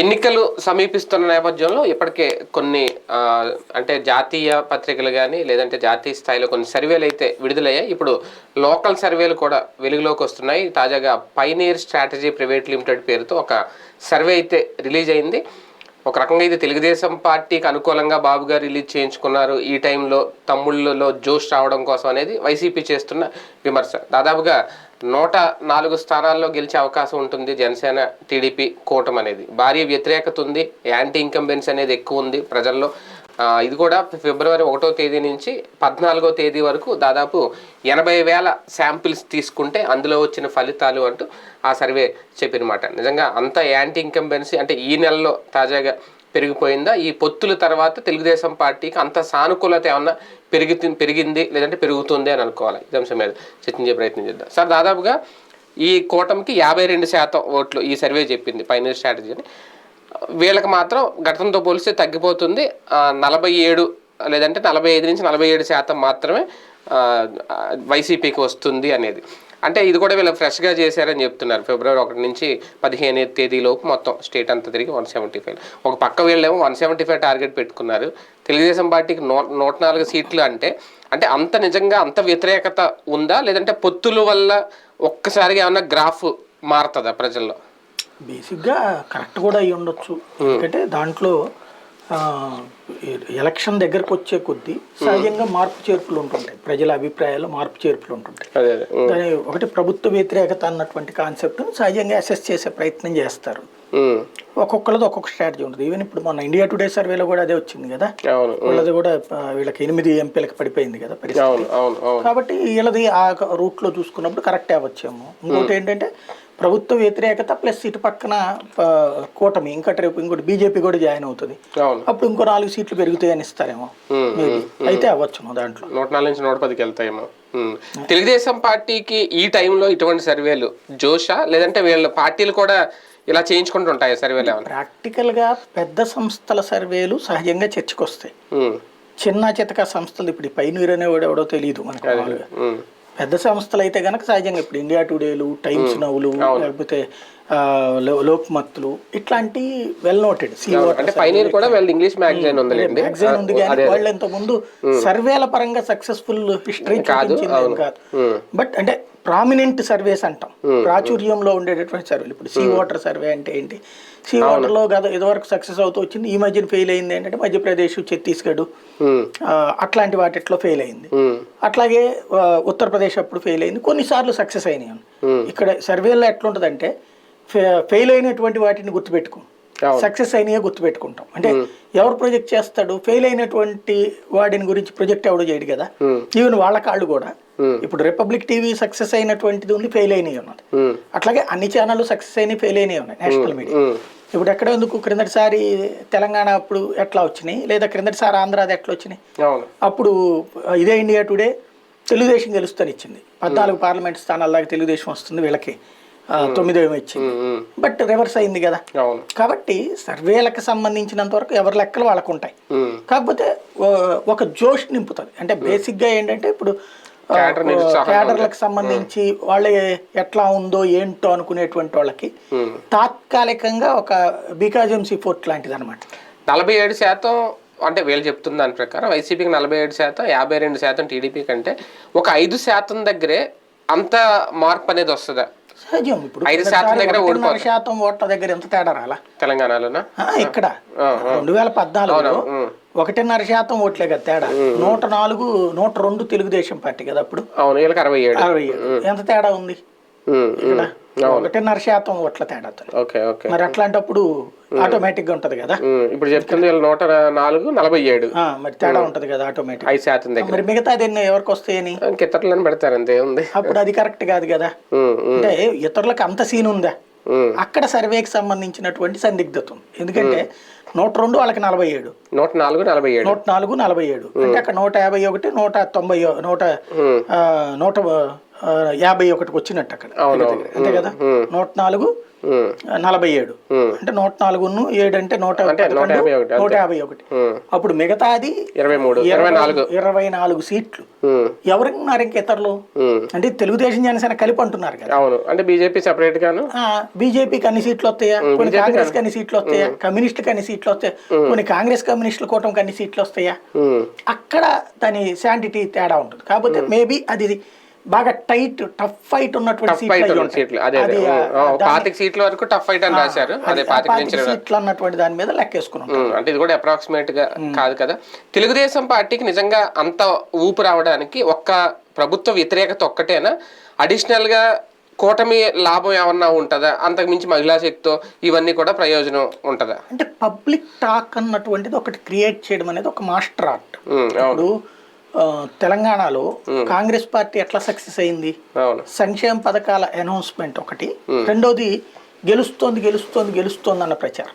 ఎన్నికలు సమీపిస్తున్న నేపథ్యంలో ఇప్పటికే కొన్ని అంటే జాతీయ పత్రికలు కానీ లేదంటే జాతీయ స్థాయిలో కొన్ని సర్వేలు అయితే విడుదలయ్యాయి. ఇప్పుడు లోకల్ సర్వేలు కూడా వెలుగులోకి వస్తున్నాయి. తాజాగా పైనీర్ స్ట్రాటజీ ప్రైవేట్ లిమిటెడ్ పేరుతో ఒక సర్వే అయితే రిలీజ్ అయింది. ఒక రకంగా ఇది తెలుగుదేశం పార్టీకి అనుకూలంగా బాబు గారు రిలీజ్ చేయించుకున్నారు. ఈ టైంలో తమ్ముళ్ళలో జోష్ రావడం కోసం అనేది వైసీపీ చేస్తున్న విమర్శ. దాదాపుగా నూట నాలుగు స్థానాల్లో గెలిచే అవకాశం ఉంటుంది జనసేన టీడీపీ కూటమి అనేది. భారీ వ్యతిరేకత ఉంది యాంటీ ఇన్కంబెన్స్ అనేది ఎక్కువ ఉంది ప్రజల్లో. ఇది కూడా ఫిబ్రవరి ఒకటో తేదీ నుంచి పద్నాలుగో తేదీ వరకు దాదాపు ఎనభై వేల శాంపిల్స్ తీసుకుంటే అందులో వచ్చిన ఫలితాలు అంటూ ఆ సర్వే చెప్పినమాట. నిజంగా అంత యాంటీ ఇన్కంబెన్సీ అంటే ఈ నెలలో తాజాగా పెరిగిపోయిందా? ఈ పొత్తుల తర్వాత తెలుగుదేశం పార్టీకి అంత సానుకూలత ఏమన్నా పెరిగి పెరిగింది లేదంటే పెరుగుతుంది అని అనుకోవాలి. ఈ అంశం మీద చర్చించే ప్రయత్నం చేద్దాం. సార్ దాదాపుగా ఈ కూటమికి యాభై రెండు శాతం ఓట్లు ఈ సర్వే చెప్పింది ఫైనల్ స్ట్రాటజీ అని. వీళ్ళకి మాత్రం గతంతో పోలిస్తే తగ్గిపోతుంది. నలభై ఏడు లేదంటే నలభై ఐదు నుంచి నలభై ఏడు శాతం మాత్రమే వైసీపీకి వస్తుంది అనేది. అంటే ఇది కూడా వీళ్ళు ఫ్రెష్గా చేశారని చెప్తున్నారు. ఫిబ్రవరి ఒకటి నుంచి పదిహేను తేదీలోపు మొత్తం స్టేట్ అంతా తిరిగి వన్ సెవెంటీ ఫైవ్. ఒక పక్క వీళ్ళేమో వన్ సెవెంటీ ఫైవ్ టార్గెట్ పెట్టుకున్నారు. తెలుగుదేశం పార్టీకి నూ నూట నాలుగు సీట్లు అంటే అంటే అంత నిజంగా అంత వ్యతిరేకత ఉందా? లేదంటే పొత్తుల వల్ల ఒక్కసారిగా ఏమన్నా గ్రాఫ్ మారుతుందా ప్రజల్లో? బేసిక్గా కరెక్ట్ కూడా అయి ఉండొచ్చు. ఎందుకంటే దాంట్లో ఎలక్షన్ దగ్గరకు వచ్చే కొద్దీ సహజంగా మార్పు చేర్పులు ఉంటుంటాయి. ప్రజల అభిప్రాయాలు మార్పు చేర్పులు ఉంటుంటాయి. దాని ఒకటి ప్రభుత్వ వ్యతిరేకత అన్నటువంటి కాన్సెప్ట్ సహజంగా అసెస్ చేసే ప్రయత్నం చేస్తారు. ఉమ్, ఒక్కొక్కరిది ఒక్కొక్క స్ట్రాటజీ ఉంటుంది. ఈవెన్ ఇప్పుడు మన ఇండియా టుడే సర్వేలో కూడా అదే వచ్చింది కదా? వాళ్ళది కూడా వీళ్ళకి ఎనిమిది ఎంపీలకు పడిపోయింది కదా పరిస్థితి. కాబట్టి వీళ్ళది ఆ రూట్లో చూసుకున్నప్పుడు కరెక్టే అవ్వచ్చేమో. ఇంకోటి ఏంటంటే ప్రభుత్వ వ్యతిరేకత ప్లస్ ఇటు పక్కన కూటమి ఇంకా రేపు ఇంకోటి బీజేపీ కూడా జాయిన్ అవుతుంది. అప్పుడు ఇంకో నాలుగు సీట్లు పెరుగుతాయని ఇస్తారేమో. మేబీ అయితే అవ్వచ్చు దాంట్లో. నూట నాలుగు నుంచి నూట పదికి వెళ్తాయేమో. తెలుగుదేశం పార్టీకి ఈ టైంలో ఇటువంటి సర్వేలు జోషా? లేదంటే వీళ్ళ పార్టీలు కూడా ఇలా చేయించుకుంటుంటాయి సర్వేలు ఏమన్నా ప్రాక్టికల్గా పెద్ద సంస్థల సర్వేలు సహజంగా చర్చకు వస్తాయి ఉమ్, చిన్న చితక సంస్థలు ఇప్పుడు ఈ పైనీర్ అనేవాడు ఎవడో తెలియదు మనకు మామూలుగా. పెద్ద సంస్థలు అయితే కనుక సహజంగా ఇప్పుడు ఇండియా టుడేలు టైమ్స్ నవ్వులు లేకపోతే లోక్మత్తులు ఇట్లాంటి వెల్ నోటెడ్ ఇంగ్లీష్ మ్యాగజైన్ ఉందిలేండి. మ్యాగజైన్ ఉంది కానీ వాళ్ళు ఇంత ముందు సర్వేల పరంగా సక్సెస్ఫుల్ హిస్టరీ కాదు. బట్ అంటే ప్రామినెంట్ సర్వేస్ అంటాం. ప్రాచుర్యంలో ఉండేటటువంటి సర్వేలు. ఇప్పుడు సీ వాటర్ సర్వే అంటే ఏంటి? సీ వాటర్లో గత ఇదివరకు సక్సెస్ అవుతూ వచ్చింది. ఈ మధ్యన ఫెయిల్ అయింది ఏంటంటే మధ్యప్రదేశ్ ఛత్తీస్గఢ్ అట్లాంటి వాటిట్లో ఫెయిల్ అయింది. అట్లాగే ఉత్తరప్రదేశ్ అప్పుడు ఫెయిల్ అయింది. కొన్నిసార్లు సక్సెస్ అయినాయి. ఇక్కడ సర్వేలో ఎట్లుంటదంటే ఫెయిల్ అయినటువంటి వాటిని గుర్తుపెట్టుకో. సక్సెస్ అయినాయే గుర్తుపెట్టుకుంటాం. అంటే ఎవరు ప్రొజెక్ట్ చేస్తాడు? ఫెయిల్ అయినటువంటి వాడిని గురించి ప్రొజెక్ట్ ఎవడు చేయడు కదా. ఈవెన్ వాళ్ళ కాళ్ళు కూడా. ఇప్పుడు రిపబ్లిక్ టీవీ సక్సెస్ అయినటువంటిది ఉంది ఫెయిల్ అయినవి ఉన్నది అట్లాగే అన్ని ఛానళ్ళు సక్సెస్ అయినవి ఫెయిల్ అయినవి ఉన్నాయి నేషనల్ మీడియా ఉమ్, ఇప్పుడు ఎక్కడ ఎందుకు క్రిందటిసారి తెలంగాణ అప్పుడు ఎట్లా వచ్చినాయి? లేదా క్రిందటిసారి ఆంధ్రాది ఎట్లా వచ్చినాయి? అప్పుడు ఆ, ఇదే ఇండియా టుడే తెలుగుదేశం గెలుస్తాను ఇచ్చింది. పద్నాలుగు పార్లమెంట్ స్థానాల దాకా తెలుగుదేశం వస్తుంది వీళ్ళకి. తొమ్మిదో ఇచ్చింది. బట్ రివర్స్ అయింది కదా. కాబట్టి సర్వేలకు సంబంధించినంత వరకు ఎవరి లెక్కలు వాళ్ళకు ఉంటాయి కాకపోతే ఆ, ఒక జోష్ నింపుతుంది అంటే బేసిక్గా ఏంటంటే ఇప్పుడు క్యాడర్లకు సంబంధించి వాళ్ళ ఎట్లా ఉందో ఏంటో అనుకునేటువంటి వాళ్ళకి ఉమ్. తాత్కాలికంగా ఒక బికాజెన్సీ ఫోర్ట్ లాంటిది అనమాట నలభై ఏడు శాతం అంటే వీళ్ళు చెప్తున్న దాని ప్రకారం వైసీపీకి నలభై ఏడు శాతం యాభై రెండు శాతం టీడీపీ కంటే ఒక ఐదు శాతం దగ్గరే అంత మార్పు అనేది వస్తుందా? సహజం. ఇప్పుడు ఐదు శాతం దగ్గర ఒకటిన్నర శాతం ఓట్ల దగ్గర ఎంత తేడా రాలా? తెలంగాణలోనా? ఇక్కడ. రెండు వేల పద్నాలుగులో. ఒకటిన్నర శాతం ఓట్లే కదా తేడా. నూట నాలుగు నూట రెండు తెలుగుదేశం పార్టీ కదా అప్పుడు. అవును వీళ్ళకి అరవై ఏడు. అరవై ఏడు. ఎంత తేడా ఉంది. ఒకటిన్నర శాతం ఓట్ల తేడా మరి అట్లాంటప్పుడు ఆటోమేటిక్గా ఉంటది కదా. ఇప్పుడు చెప్తుంది నూట నాలుగు నలభై ఏడు. మరి తేడా ఉంటది కదా ఆటోమేటిక్ ఐదు శాతం దగ్గర. మరి మిగతా ఎన్ని ఎవరికి వస్తాయని? కిత్తట్లని పెడతారు అంతే ఉంది. అప్పుడు అది కరెక్ట్ కాదు కదా. అంటే ఇతరులకు అంత సీన్ ఉందా. అక్కడ సర్వేకి సంబంధించినటువంటి సందిగ్ధత ఉంది. ఎందుకంటే నూట రెండు వాళ్ళకి నలభై ఏడు. నూట నాలుగు నలభై ఏడు. నూట నాలుగు నలభై ఏడు. అంటే అక్కడ నూట యాభై ఒకటి నూట తొంభై నూట ఆ, నూట యాభై ఒకటికి వచ్చినట్టు అక్కడ. అంతే కదా? నూట నాలుగు నలభై ఏడు. అంటే నూట నాలుగును ఏడు అంటే నూట పదకొండు, యాభై ఒకటి, నూట యాభై ఒకటి. అప్పుడు మిగతాది ఇరవై మూడు ఇరవై నాలుగు. ఇరవై నాలుగు సీట్లు. ఉమ్, ఎవరున్నారు ఇంక ఇతరులు. అంటే తెలుగుదేశం జనసేన కలిపి అంటున్నారు కదా. అవును. అంటే బీజేపీ సెపరేట్ గాను? బీజేపీకి అన్ని సీట్లు వస్తాయా? కొన్ని కాంగ్రెస్ అన్ని సీట్లు వస్తాయా? కమ్యూనిస్టులకు అన్ని సీట్లు వస్తాయా? కొన్ని కాంగ్రెస్ కమ్యూనిస్టుల కూటమికి అన్ని సీట్లు వస్తాయా? అక్కడ దాని శాంటిటీ తేడా ఉంటుంది. కాకపోతే మేబీ అది బాగా టైట్ టఫ్ ఫైట్ ఉన్నటువంటి సీట్లు. సీట్లు. పాతిక వరకు టఫ్ ఫైట్ అని రాశారు. అదే పాతిక సీట్లు అన్నటువంటి దాని మీద లెక్కేసుకున్నాం అంటే ఇది కూడా అప్రాక్సిమేట్గా కాదు కదా. తెలుగుదేశం పార్టీకి నిజంగా అంత ఊపు రావడానికి ఒక్క ప్రభుత్వ వ్యతిరేకత ఒక్కటేనా? అడిషనల్గా కూటమి లాభం ఏమన్నా ఉంటుందా? అంతకు మించి మహిళా శక్తితో ఇవన్నీ కూడా ప్రయోజనం ఉంటుందా? అంటే పబ్లిక్ టాక్ అన్నటువంటిది ఒకటి క్రియేట్ చేయడం అనేది ఒక మాస్టర్ ఆర్ట్. ఇప్పుడు తెలంగాణలో కాంగ్రెస్ పార్టీ ఎట్లా సక్సెస్ అయింది? సంక్షేమ పథకాల అనౌన్స్మెంట్ ఒకటి. రెండోది గెలుస్తోంది గెలుస్తోంది గెలుస్తోంది అన్న ప్రచారం.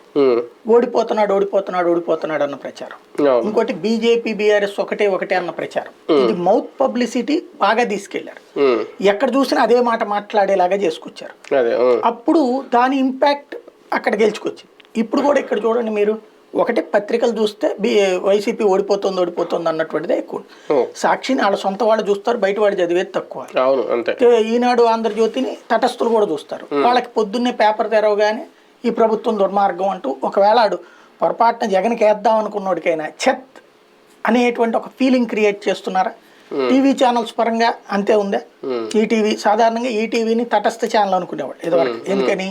ఓడిపోతున్నాడు ఓడిపోతున్నాడు ఓడిపోతున్నాడు అన్న ప్రచారం. ఇంకోటి బీజేపీ బీఆర్ఎస్ ఒకటే ఒకటే అన్న ప్రచారం. ఇది మౌత్ పబ్లిసిటీ బాగా తీసుకెళ్ళారు. ఎక్కడ చూసినా అదే మాట మాట్లాడేలాగా చేసుకొచ్చారు. అప్పుడు దాని ఇంపాక్ట్ అక్కడ గెలుచుకొచ్చింది. ఇప్పుడు కూడా ఇక్కడ చూడండి మీరు. ఒకటి పత్రికలు చూస్తే బి వైసీపీ ఓడిపోతుంది ఓడిపోతుంది అన్నటువంటిదే ఎక్కువ. సాక్షిని వాళ్ళ సొంత వాళ్ళు చూస్తారు బయట వాళ్ళు చదివేది తక్కువ. ఈనాడు ఆంధ్రజ్యోతిని తటస్థులు కూడా చూస్తారు. వాళ్ళకి పొద్దున్నే పేపర్ తెరవగానే ఈ ప్రభుత్వం దుర్మార్గం అంటూ ఒకవేళ ఆడు పొరపాటున జగన్కి వేద్దాం అనుకున్నోడికైనా చెత్ అనేటువంటి ఒక ఫీలింగ్ క్రియేట్ చేస్తున్నారా? టీవీ ఛానల్స్ పరంగా అంతే ఉందా. ఈటీవీ సాధారణంగా ఈటీవీని తటస్థ ఛానల్ అనుకునేవాడు ఇదివరకు. ఎందుకని?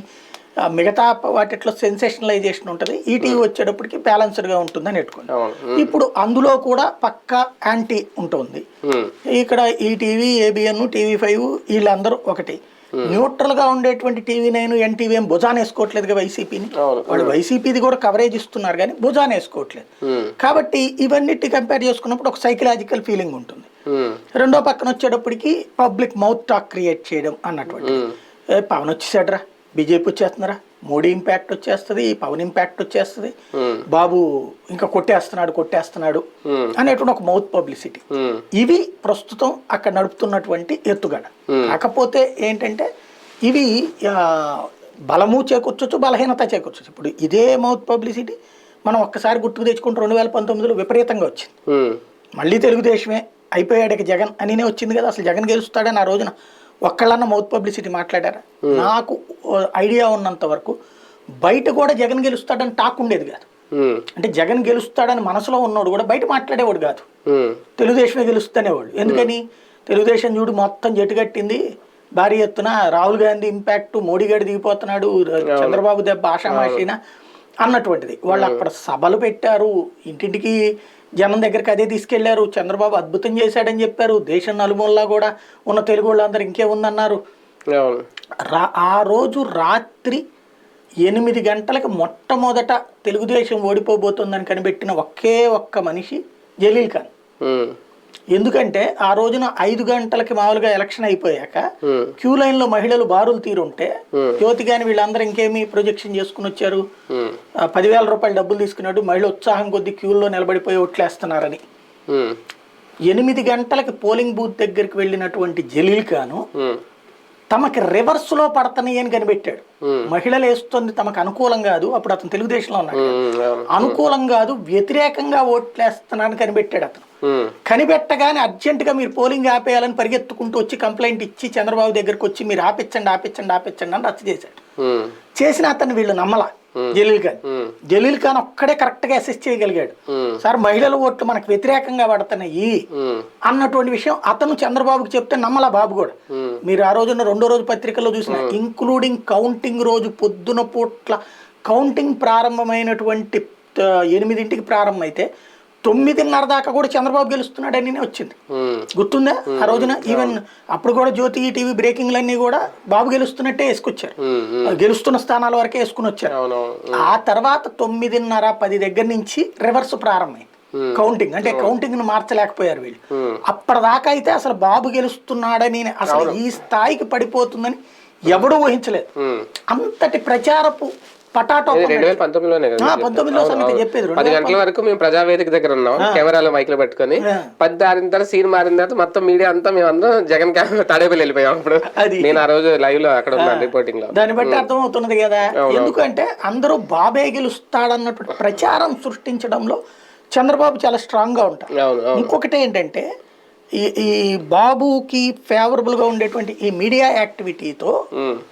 మిగతా వాటిట్లో సెన్సేషనలైజేషన్ ఉంటుంది. ఈటీవీ వచ్చేటప్పటికి బ్యాలెన్స్డ్గా ఉంటుందని పెట్టుకోండి అవును. ఇప్పుడు అందులో కూడా పక్కా యాంటీ ఉంటుంది. ఉమ్, ఇక్కడ ఈ టీవీ ఏబిఎన్ టీవీ ఫైవ్ వీళ్ళందరూ ఒకటి. న్యూట్రల్గా ఉండేటువంటి టీవీ నైన్ ఎన్టీవీ ఏం భుజాన్ వేసుకోవట్లేదు వైసీపీని వాళ్ళు వైసీపీది కూడా కవరేజ్ ఇస్తున్నారు కానీ భుజాన్ వేసుకోవట్లేదు. కాబట్టి ఇవన్నిటి కంపేర్ చేసుకున్నప్పుడు ఒక సైకలాజికల్ ఫీలింగ్ ఉంటుంది. రెండో పక్కన వచ్చేటప్పటికి పబ్లిక్ మౌత్ టాక్ క్రియేట్ చేయడం అన్నటువంటి పవన్ వచ్చేసాడరా. బీజేపీ వచ్చేస్తున్నారా? మోడీ ఇంపాక్ట్ వచ్చేస్తుంది పవన్ ఇంపాక్ట్ వచ్చేస్తుంది. బాబు ఇంకా కొట్టేస్తున్నాడు కొట్టేస్తున్నాడు అనేటువంటి ఒక మౌత్ పబ్లిసిటీ ఇవి ప్రస్తుతం అక్కడ నడుపుతున్నటువంటి ఎత్తుగడ. కాకపోతే ఏంటంటే ఇవి బలము చేకూర్చొచ్చు బలహీనత చేకూర్చొచ్చు. ఇప్పుడు ఇదే మౌత్ పబ్లిసిటీ మనం ఒక్కసారి గుర్తుకు తెచ్చుకుంటే రెండు వేల పంతొమ్మిదిలో విపరీతంగా వచ్చింది. మళ్ళీ తెలుగుదేశమే అయిపోయాడు ఇక జగన్ అనినే వచ్చింది కదా అసలు జగన్ గెలుస్తాడని ఆ రోజున ఒక్కళ్ళన్న మౌత్ పబ్లిసిటీ మాట్లాడారా? నాకు ఐడియా ఉన్నంత వరకు బయట కూడా జగన్ గెలుస్తాడని టాక్ ఉండేది కాదు. అంటే జగన్ గెలుస్తాడని మనసులో ఉన్నోడు కూడా బయట మాట్లాడేవాడు కాదు. తెలుగుదేశమే గెలుస్తనేవాడు. ఎందుకని? తెలుగుదేశం చూడు మొత్తం జట్టుగట్టింది భారీ ఎత్తున రాహుల్ గాంధీ ఇంపాక్ట్ మోడీ గారు దిగిపోతున్నాడు చంద్రబాబు దెబ్బ ఆషామాషిన అన్నటువంటిది. వాళ్ళు అక్కడ సభలు పెట్టారు. ఇంటింటికి జనం దగ్గరికి అదే తీసుకెళ్ళారు. చంద్రబాబు అద్భుతం చేశాడని చెప్పారు. దేశం నలుమూలలా కూడా ఉన్న తెలుగు వాళ్ళందరూ ఇంకే ఉందన్నారు. అవును. రా ఆ రోజు రాత్రి ఎనిమిది గంటలకు మొట్టమొదట తెలుగుదేశం ఓడిపోబోతుందని కనిపెట్టిన ఒకే ఒక్క మనిషి జలీల్ ఖాన్. ఎందుకంటే ఆ రోజున ఐదు గంటలకి మామూలుగా ఎలక్షన్ అయిపోయాక క్యూ లైన్లో మహిళలు బారులు తీరుంటే జ్యోతి గాని వీళ్ళందరూ ఇంకేమి ప్రొజెక్షన్ చేసుకుని వచ్చారు? పదివేల రూపాయలు డబ్బులు తీసుకున్నాడు. మహిళ ఉత్సాహం కొద్ది క్యూలో నిలబడిపోయి ఓట్లేస్తున్నారని. ఎనిమిది గంటలకి పోలింగ్ బూత్ దగ్గరికి వెళ్ళినటువంటి జలీల్ ఖాను తమకి రివర్స్లో పడతాయి అని కనిపెట్టాడు. మహిళలు వేస్తుంది తమకు అనుకూలం కాదు. అప్పుడు అతను తెలుగుదేశంలో ఉన్నాడు. అనుకూలం కాదు వ్యతిరేకంగా ఓట్లేస్తున్నానని కనిపెట్టాడు అతను. కనిపెట్టగానే అర్జెంటుగా మీరు పోలింగ్ ఆపేయాలని పరిగెత్తుకుంటూ వచ్చి కంప్లైంట్ ఇచ్చి చంద్రబాబు దగ్గరకు వచ్చి మీరు ఆపించండి ఆపించండి ఆపించండి అని రచ్చ చేశాడు. ఉమ్, చేసిన అతను వీళ్ళు నమ్మల. జలీల్ ఖాన్. జలీల్ ఖాన్ ఒక్కడే కరెక్ట్గా అసెస్ చేయగలిగాడు. సార్ మహిళల ఓట్లు మనకు వ్యతిరేకంగా పడుతున్నాయి. అన్నటువంటి విషయం అతను చంద్రబాబుకి చెప్తే నమ్మల బాబు కూడా. మీరు ఆ రోజున రెండో రోజు పత్రికల్లో చూసిన ఇంక్లూడింగ్ కౌంటింగ్ రోజు పొద్దున పూట్ల కౌంటింగ్ ప్రారంభమైనటువంటి ఎనిమిదింటికి ప్రారంభమైతే తొమ్మిదిన్నర దాకా కూడా చంద్రబాబు గెలుస్తున్నాడని వచ్చింది. గుర్తుందా? ఆ రోజున ఈవెన్ అప్పుడు కూడా జ్యోతి టీవీ బ్రేకింగ్లన్నీ కూడా బాబు గెలుస్తున్నట్టే వేసుకొచ్చారు. గెలుస్తున్న స్థానాల వరకే వేసుకుని వచ్చారు. ఆ తర్వాత తొమ్మిదిన్నర పది దగ్గర నుంచి రివర్స్ ప్రారంభమైంది. కౌంటింగ్. అంటే కౌంటింగ్ను మార్చలేకపోయారు వీళ్ళు. అప్పటిదాకా అయితే అసలు బాబు గెలుస్తున్నాడని అసలు ఈ స్థాయికి పడిపోతుందని ఎవడూ ఊహించలేదు. అంతటి ప్రచారపు పటాటో రెండు వేల పంతొమ్మిదిలోనే కదా పంతొమ్మిదిలో చెప్పేది, పది గంటల వరకు మేము ప్రజావేదిక దగ్గర ఉన్నాం కెమెరాలో మైక్లు పెట్టుకొని. పది దారిన తర్వాత సీన్ మారిన తర్వాత మొత్తం మీడియా అంతా మేము అందరం జగన్ కెమెరా తాడేపల్లి వెళ్ళిపోయాం అప్పుడు. నేను ఆ రోజు లైవ్లో అక్కడ ఉన్నాను రిపోర్టింగ్లో దాన్ని బట్టి అర్థం అవుతున్నది కదా. ఎందుకంటే అందరూ బాబే గెలుస్తాడన్నటువంటి ప్రచారం సృష్టించడంలో చంద్రబాబు చాలా స్ట్రాంగ్గా ఉంటారు. ఇంకొకటి ఏంటంటే ఈ ఈ బాబుకి ఫేవరబుల్గా ఉండేటువంటి ఈ మీడియా యాక్టివిటీతో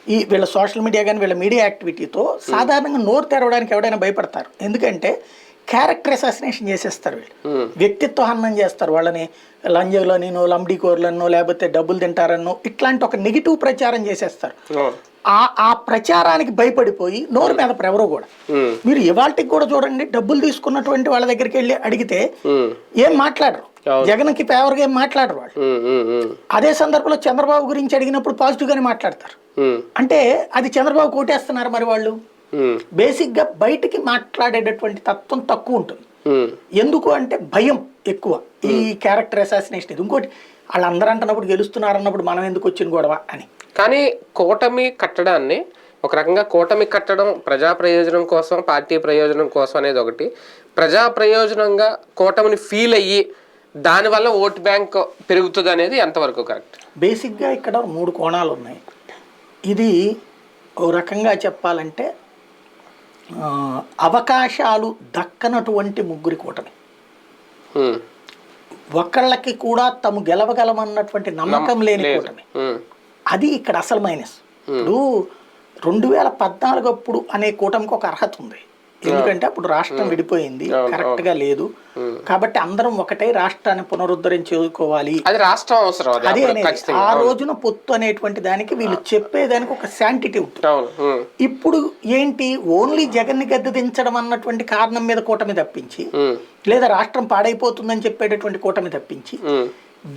ఈ వీళ్ళ సోషల్ మీడియా కానీ వీళ్ళ మీడియా యాక్టివిటీతో సాధారణంగా నోరు తెరవడానికి ఎవడైనా భయపడతారు. ఎందుకంటే క్యారెక్టర్ అసాసినేషన్ చేసేస్తారు వీళ్ళు. వ్యక్తిత్వ హననం చేస్తారు వాళ్ళని. లంజలోనినో లంబడీకోర్లనో లేకపోతే డబ్బులు తింటారనో ఇట్లాంటి ఒక నెగిటివ్ ప్రచారం చేసేస్తారు. ఆ. ఆ ప్రచారానికి భయపడిపోయి నోరు మీద ఎవరో కూడా. మీరు ఇవాళకి కూడా చూడండి డబ్బులు తీసుకున్నటువంటి వాళ్ళ దగ్గరికి వెళ్ళి అడిగితే ఏం మాట్లాడరు. జగన్కి ఫేవర్గా ఏం మాట్లాడరు వాళ్ళు. అదే సందర్భంలో చంద్రబాబు గురించి అడిగినప్పుడు పాజిటివ్ గానే మాట్లాడతారు. అంటే అది చంద్రబాబు కోటేస్తున్నారు మరి వాళ్ళు? బేసిక్గా బయటికి మాట్లాడేటటువంటి తత్వం తక్కువ ఉంటుంది. ఎందుకు అంటే భయం ఎక్కువ. ఈ క్యారెక్టర్ అసాసినేషన్ ఇది. ఇంకోటి వాళ్ళందరూ అంటున్నప్పుడు గెలుస్తున్నారు అన్నప్పుడు మనం ఎందుకు వచ్చిన గొడవ అని. కానీ కూటమి కట్టడాన్ని ఒక రకంగా కూటమి కట్టడం ప్రజా ప్రయోజనం కోసం పార్టీ ప్రయోజనం కోసం అనేది ఒకటి. ప్రజా ప్రయోజనంగా కూటమిని ఫీల్ అయ్యి దానివల్ల ఓట్ బ్యాంక్ పెరుగుతుంది అనేది ఎంతవరకు కరెక్ట్? బేసిక్గా ఇక్కడ మూడు కోణాలు ఉన్నాయి. ఇది ఓ రకంగా చెప్పాలంటే అవకాశాలు దక్కనటువంటి ముగ్గురి కూటమి. ఒకళ్ళకి కూడా తాము గెలవగలమన్నటువంటి నమ్మకం లేని కూటమి. అది ఇక్కడ అసలు మైనస్. ఇప్పుడు రెండు వేల పద్నాలుగు అప్పుడు అనే కూటమికి ఒక అర్హత ఉంది. ఎందుకంటే అప్పుడు రాష్ట్రం విడిపోయింది కరెక్ట్గా లేదు. కాబట్టి అందరం ఒకటే రాష్ట్రాన్ని పునరుద్ధరించుకోవాలి అది రాష్ట్రం అవసరం అది అనేది. ఆ రోజున పొత్తు అనేటువంటి దానికి వీళ్ళు చెప్పేదానికి ఒక శాంటిటీ ఉంటుంది. ఇప్పుడు ఏంటి? ఓన్లీ జగన్ని గద్దె దించడం అన్నటువంటి కారణం మీద కూటమి తప్పించి లేదా రాష్ట్రం పాడైపోతుందని చెప్పేటటువంటి కూటమి తప్పించి.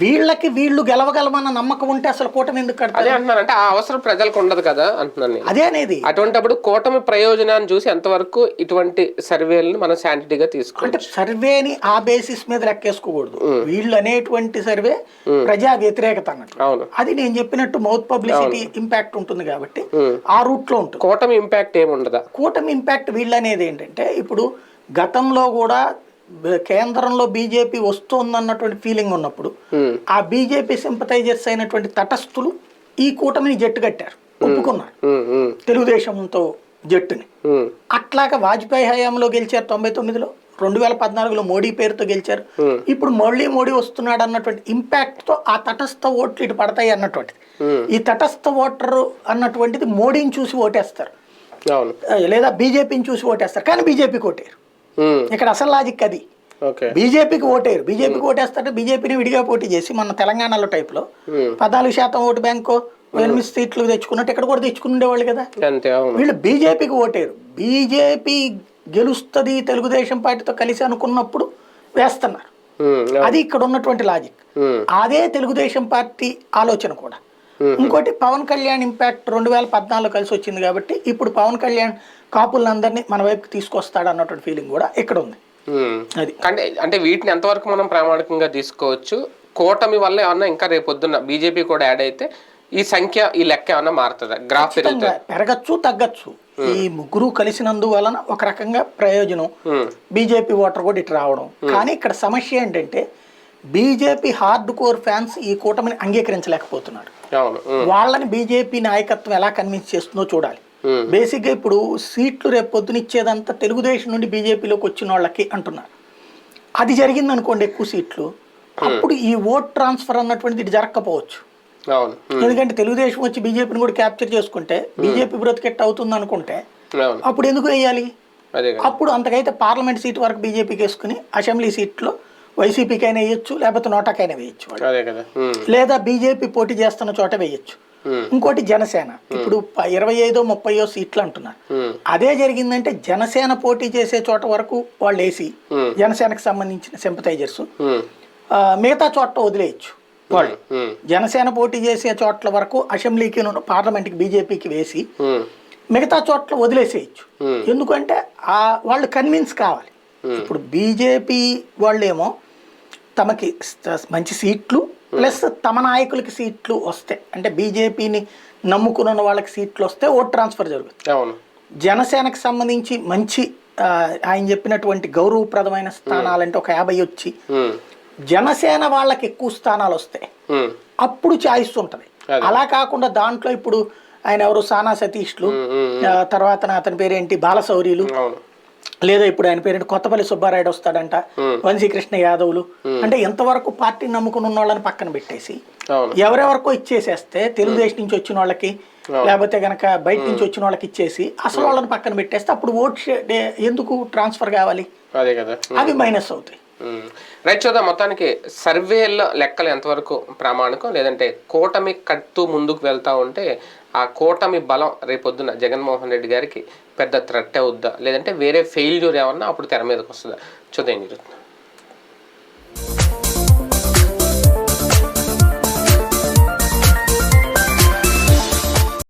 వీళ్ళకి వీళ్ళు గెలవగలమన్న నమ్మకం ఉంటే అసలు కూటమి ఎందుకు అదే కడతారు? అంటున్నాను అంటే ఆ అవసరం ప్రజలకు ఉండదు కదా అంటున్నాను నేను. అదే అనేది. అటువంటిప్పుడు కూటమి ప్రయోజనాన్ని చూసి ఎంతవరకు ఇటువంటి సర్వేలను మనం శాంటిటీగా తీసుకోవాలి అంటే సర్వేని ఆ బేసిస్ మీద లెక్కేసుకోకూడదు. వీళ్ళు అనేటువంటి సర్వే ప్రజా వ్యతిరేకత అన్నట్టు. అవును. అది నేను చెప్పినట్టు మౌత్ పబ్లిసిటీ ఇంపాక్ట్ ఉంటుంది కాబట్టి ఆ రూట్లో ఉంటుంది. కూటమి ఇంపాక్ట్ ఏమి ఉండదా కూటమి ఇంపాక్ట్ వీళ్ళు అనేది ఏంటంటే ఇప్పుడు గతంలో కూడా కేంద్రంలో బీజేపీ వస్తోందన్నటువంటి ఫీలింగ్ ఉన్నప్పుడు ఆ బీజేపీ సింపతైజర్స్ అయినటువంటి తటస్థులు ఈ కూటమిని జట్టు కట్టారు ఒప్పుకున్నారు. తెలుగుదేశంతో జట్టుని. అట్లాగా వాజ్పేయి హయాంలో గెలిచారు తొంభై తొమ్మిదిలో రెండు వేల పద్నాలుగులో మోడీ పేరుతో గెలిచారు. ఇప్పుడు మళ్ళీ మోడీ వస్తున్నాడు అన్నటువంటి ఇంపాక్ట్తో ఆ తటస్థ ఓట్లు ఇటు పడతాయి అన్నటువంటిది. ఈ తటస్థ ఓటర్ అన్నటువంటిది మోడీని చూసి ఓటేస్తారు. లేదా బీజేపీని చూసి ఓటేస్తారు. కానీ బీజేపీకి ఓటేరు ఇక్కడ అసలు లాజిక్ అది. బీజేపీకి ఓటేరు బీజేపీకి ఓటేస్తారు బీజేపీని విడిగా పోటీ చేసి మన తెలంగాణలో టైప్లో ఉమ్, పద్నాలుగు శాతం ఓటు బ్యాంకు ఎనిమిది సీట్లు తెచ్చుకున్నట్టు ఇక్కడ కూడా తెచ్చుకుని ఉండేవాళ్ళు కదా. వీళ్ళు బీజేపీకి ఓటేరు బీజేపీ గెలుస్తుంది తెలుగుదేశం పార్టీతో కలిసి అనుకున్నప్పుడు వేస్తున్నారు. అది ఇక్కడ ఉన్నటువంటి లాజిక్ అదే తెలుగుదేశం పార్టీ ఆలోచన కూడా. ఇంకోటి పవన్ కళ్యాణ్ ఇంపాక్ట్ రెండు వేల పద్నాలుగు కలిసి వచ్చింది కాబట్టి ఇప్పుడు పవన్ కళ్యాణ్ కాపులందరినీ మన వైపుకి తీసుకొస్తాడు అన్నటువంటి ఫీలింగ్ కూడా ఇక్కడ ఉంది. అది. అంటే అంటే వీటిని ఎంతవరకు మనం ప్రామాణికంగా తీసుకోవచ్చు? కూటమి వల్ల ఏమన్నా ఇంకా రేపు పొద్దున్న బీజేపీ కూడా యాడ్ అయితే ఈ సంఖ్య ఈ లెక్క ఏమన్నా మారుతుందా? గ్రాఫ్ పెరగచ్చు తగ్గచ్చు. ఈ ముగ్గురు కలిసినందువలన ఒక రకంగా ప్రయోజనం. బీజేపీ ఓటర్ కూడా ఇటు రావడం. కానీ ఇక్కడ సమస్య ఏంటంటే బీజేపీ హార్డ్ కోర్ ఫ్యాన్స్ ఈ కూటమిని ఉమ్, వాళ్ళని బీజేపీ నాయకత్వం ఎలా కన్విన్స్ చేస్తుందో చూడాలి. బేసిక్గా ఇప్పుడు సీట్లు రేపు పొద్దున ఇచ్చేదంతా తెలుగుదేశం నుండి బీజేపీలోకి వచ్చిన వాళ్ళకి అంటున్నారు. అది జరిగింది అనుకోండి ఎక్కువ సీట్లు. అప్పుడు ఈ ఓట్ ట్రాన్స్ఫర్ అన్నటువంటిది ఇటు జరగకపోవచ్చు. ఎందుకంటే తెలుగుదేశం వచ్చి బీజేపీని కూడా క్యాప్చర్ చేసుకుంటే బీజేపీ బ్రతికెట్ అవుతుంది అనుకుంటే అప్పుడు ఎందుకు వేయాలి? అప్పుడు అంతకైతే పార్లమెంట్ సీట్ వరకు బీజేపీకి వేసుకుని అసెంబ్లీ సీట్లో వైసీపీకైనా వేయొచ్చు లేకపోతే నోటాకైనా వేయొచ్చు లేదా బీజేపీ పోటీ చేస్తున్న చోట వేయొచ్చు. ఇంకోటి జనసేన. ఇప్పుడు ఇరవై ఐదో ముప్పయో సీట్లు అంటున్నారు. అదే జరిగిందంటే జనసేన పోటీ చేసే చోట వరకు వాళ్ళు వేసి. జనసేనకు సంబంధించిన సింపతైజర్స్ మిగతా చోట వదిలేయచ్చు వాళ్ళు. జనసేన పోటీ చేసే చోట్ల వరకు అసెంబ్లీకి పార్లమెంట్కి బీజేపీకి వేసి మిగతా చోట్ల వదిలేసేయచ్చు. ఎందుకంటే ఆ వాళ్ళు కన్విన్స్ కావాలి. ఇప్పుడు బీజేపీ వాళ్ళేమో తమకి మంచి సీట్లు ప్లస్ తమ నాయకులకి సీట్లు వస్తాయి అంటే బీజేపీని నమ్ముకున్న వాళ్ళకి సీట్లు వస్తే ఓట్ ట్రాన్స్ఫర్ జరుగుతుంది. జనసేనకు సంబంధించి మంచి ఆయన చెప్పినటువంటి గౌరవప్రదమైన స్థానాలంటే ఒక యాభై వచ్చి జనసేన వాళ్ళకి ఎక్కువ స్థానాలు వస్తాయి అప్పుడు చాయిస్ ఉంటుంది. అలా కాకుండా దాంట్లో ఇప్పుడు ఆయన ఎవరు సానా సతీష్లు తర్వాత అతని పేరేంటి? బాలశౌర్యులు లేదా ఇప్పుడు ఆయన పేరేంటి? కొత్తపల్లి సుబ్బారాయుడు వస్తాడంట. వంశీకృష్ణ యాదవులు. అంటే ఎంతవరకు పార్టీని నమ్ముకుని ఉన్న వాళ్ళని పక్కన పెట్టేసి ఎవరెవరికో ఇచ్చేసేస్తే తెలుగుదేశం నుంచి వచ్చిన వాళ్ళకి లేకపోతే గనక బయట నుంచి వచ్చిన వాళ్ళకి ఇచ్చేసి అసలు వాళ్ళని పక్కన పెట్టేస్తే అప్పుడు ఓట్ షే- డే- ఎందుకు ట్రాన్స్ఫర్ కావాలి? అదే కదా. అవి మైనస్ అవుతాయి. రైట్ చూద్దాం. మొత్తానికి సర్వేల లెక్కలు ఎంతవరకు ప్రామాణికం? లేదంటే కూటమి కట్టు ముందుకు వెళ్తా ఉంటే ఆ కూటమి బలం రేపొద్దున జగన్మోహన్ రెడ్డి గారికి పెద్ద థ్రెట్ అవుద్దా లేదంటే వేరే ఫెయిల్యూర్ ఏమన్నా అప్పుడు తెర మీదకి వస్తుందా? చూద్దాం జరుగుతుంది.